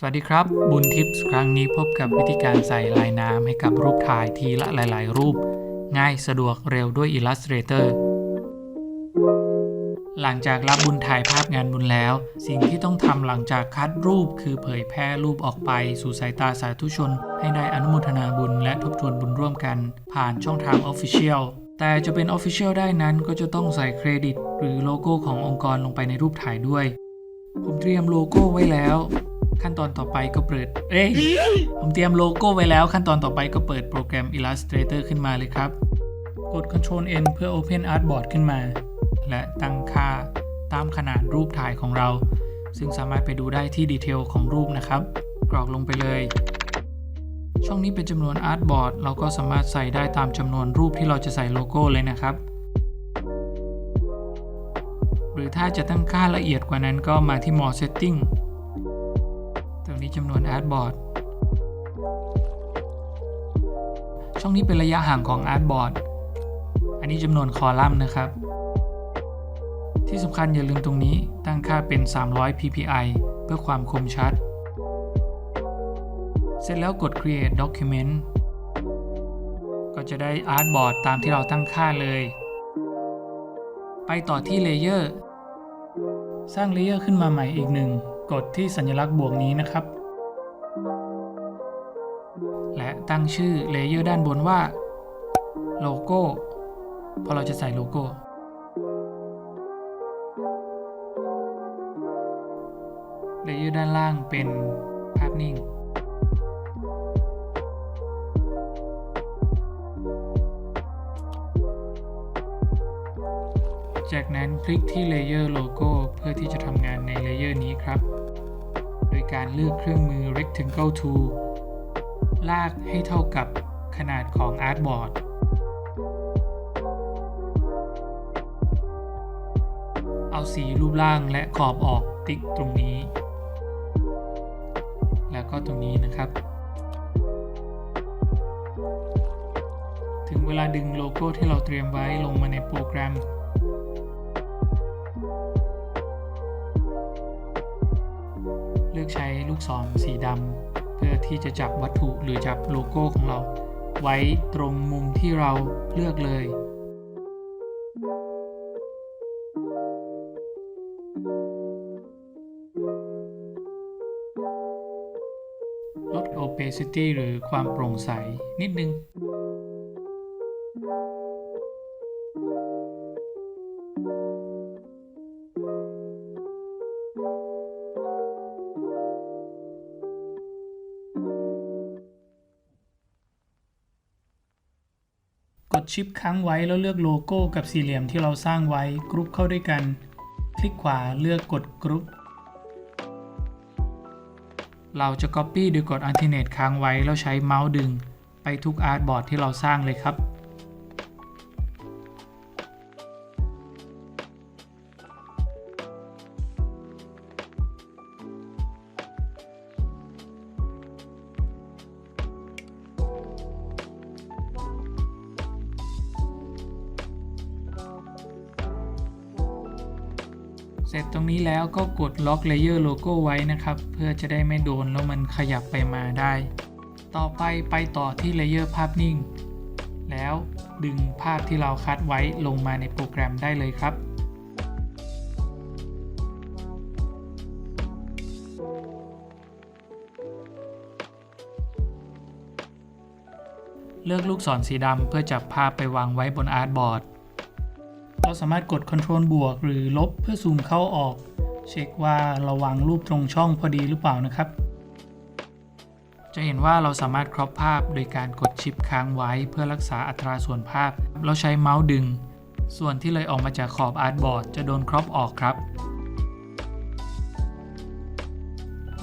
สวัสดีครับ บุญทิปส์ครั้งนี้พบกับวิธีการใส่ลายน้ำให้กับรูปถ่ายทีละหลาย ๆ รูป ง่ายสะดวกเร็วด้วย Illustrator หลังจากรับบุญถ่ายภาพงานบุญแล้ว สิ่งที่ต้องทำหลังจากคัดรูปคือเผยแพร่รูปออกไปสู่สายตาสาธุชน ให้ได้อนุโมทนาบุญและทบทวนบุญร่วมกัน ผ่านช่องทาง Official แต่จะเป็น Official ได้นั้นก็จะต้องใส่เครดิต หรือโลโก้ขององค์กรลงไปในรูปถ่ายด้วย ผมเตรียมโลโก้ไว้แล้ว ขั้นตอนต่อไปก็เปิด เอ้ย ผมเตรียมโลโก้ไว้แล้ว ขั้นตอนต่อไปก็เปิดโปรแกรม Illustrator ขึ้นมาเลยครับ กด Ctrl N เพื่อ Open Artboard ขึ้นมา และตั้งค่าตามขนาดรูปถ่ายของเรา ซึ่งสามารถไปดูได้ที่ดีเทลของรูปนะครับ กรอกลงไปเลย ช่องนี้เป็นจำนวน Artboard เราก็สามารถใส่ได้ตามจำนวนรูปที่เราจะใส่โลโก้เลยนะครับ หรือถ้าจะตั้งค่าละเอียดกว่านั้นก็มาที่ More Setting ตรงนี้จำนวน Artboard ช่องนี้เป็นระยะห่างของ Artboard อันนี้จำนวนคอลัมน์นะครับ ที่สำคัญอย่าลืมตรงนี้ตั้งค่าเป็น 300 ppi เพื่อความคมชัด เสร็จแล้วกด create document ก็จะได้ Artboard ตามที่เราตั้งค่าเลย ไปต่อที่ Layer สร้างเลเยอร์ขึ้นมาใหม่อีกหนึ่ง กดที่สัญลักษณ์บวกนี้นะครับ ตั้งชื่อเลเยอร์ด้านบนว่าโลโก้พอเราจะใส่โลโก้ เลเยอร์ด้านล่างเป็นภาพนิ่ง จากนั้นคลิกที่ Layer Logo เพื่อที่จะทำงานในเลเยอร์นี้ครับ โดยการเลือกเครื่องมือ Rectangle Tool ลากให้เท่ากับขนาดของ Artboard เอาสีรูปร่างและขอบออกติ๊กตรงนี้ แล้วก็ตรงนี้นะครับ ถึงเวลาดึงโลโก้ที่เราเตรียมไว้ลงมาในโปรแกรมเลือกใช้ลูกศรสีดำ เพื่อที่จะจับวัตถุหรือจับโลโก้ของเรา ไว้ตรงมุมที่เราเลือกเลย ลด opacity หรือความโปร่งใสนิดนึง ดชิปค้างไว้แล้วเลือกโลโก้กับสี่เหลี่ยมที่เราสร้างไว้กรุ๊ปเข้าด้วยกัน คลิกขวาเลือกกดกรุ๊ปเราจะ Copy โดยกด Alternate ค้างไว้แล้วใช้เมาส์ดึง ไปทุกอาร์ตบอร์ดที่เราสร้างเลยครับ เสร็จตรงนี้แล้วก็กดล็อก Layer Logo ไว้นะครับ เพื่อจะได้ไม่โดนแล้วมันขยับไปมาได้ ต่อไปไปต่อที่ Layer ภาพนิ่ง แล้วดึงภาพที่เราคัดไว้ลงมาในโปรแกรมได้เลยครับเลือกลูกศรสีดำเพื่อจับภาพไปวางไว้บนอาร์ตบอร์ด เราสามารถกด Ctrl บวก หรือลบเพื่อซูมเข้าออก เช็คว่าเราวางรูปตรงช่องพอดีหรือเปล่านะครับ จะเห็นว่าเราสามารถครอปภาพโดยการกดชิปค้างไว้เพื่อรักษาอัตราส่วนภาพ เราใช้เมาส์ดึง ส่วนที่เลยออกมาจากขอบอาร์ตบอร์ดจะโดนครอปออกครับ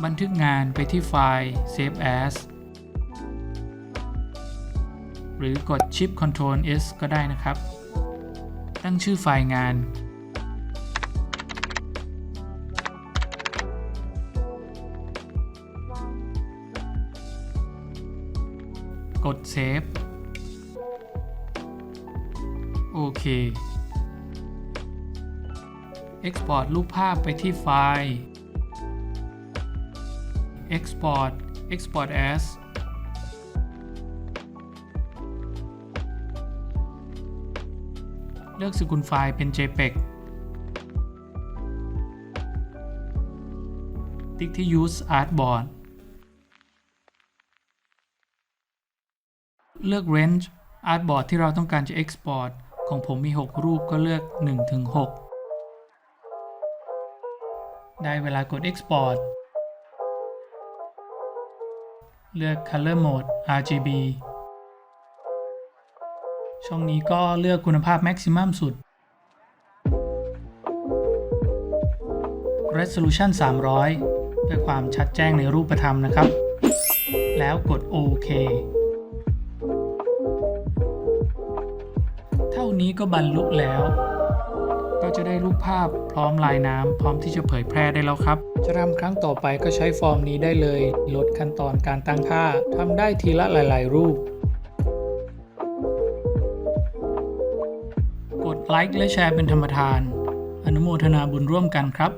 บันทึกงานไปที่ไฟล์ Save As หรือกดชิป Ctrl S ก็ได้นะครับ ตั้งชื่อไฟล์งาน กด Save โอเค Export รูปภาพไปที่ไฟล์ Export Export as เลือกสกุลไฟล์เป็น JPEG ติ๊กที่ Use Artboard เลือก Range Artboard ที่เราต้องการจะ Export ของผมมี 6 รูปก็เลือก 1-6 ได้เวลากด Export เลือก Color Mode RGB ช่องนี้ก็เลือกคุณภาพ Maximum สุด Resolution 300 เพื่อความชัดแจ้งในรูปธรรมนะครับ แล้วกดโอเคเท่านี้ก็บรรลุแล้ว ก็จะได้รูปภาพพร้อมลายน้ำพร้อมที่จะเผยแพร่ได้แล้วครับ จะทำครั้งต่อไปก็ใช้ฟอร์มนี้ได้เลย ลดขั้นตอนการตั้งค่าทำได้ทีละหลาย ๆ รูป ไลค์และแชร์เป็นธรรมทาน อนุโมทนาบุญร่วมกันครับ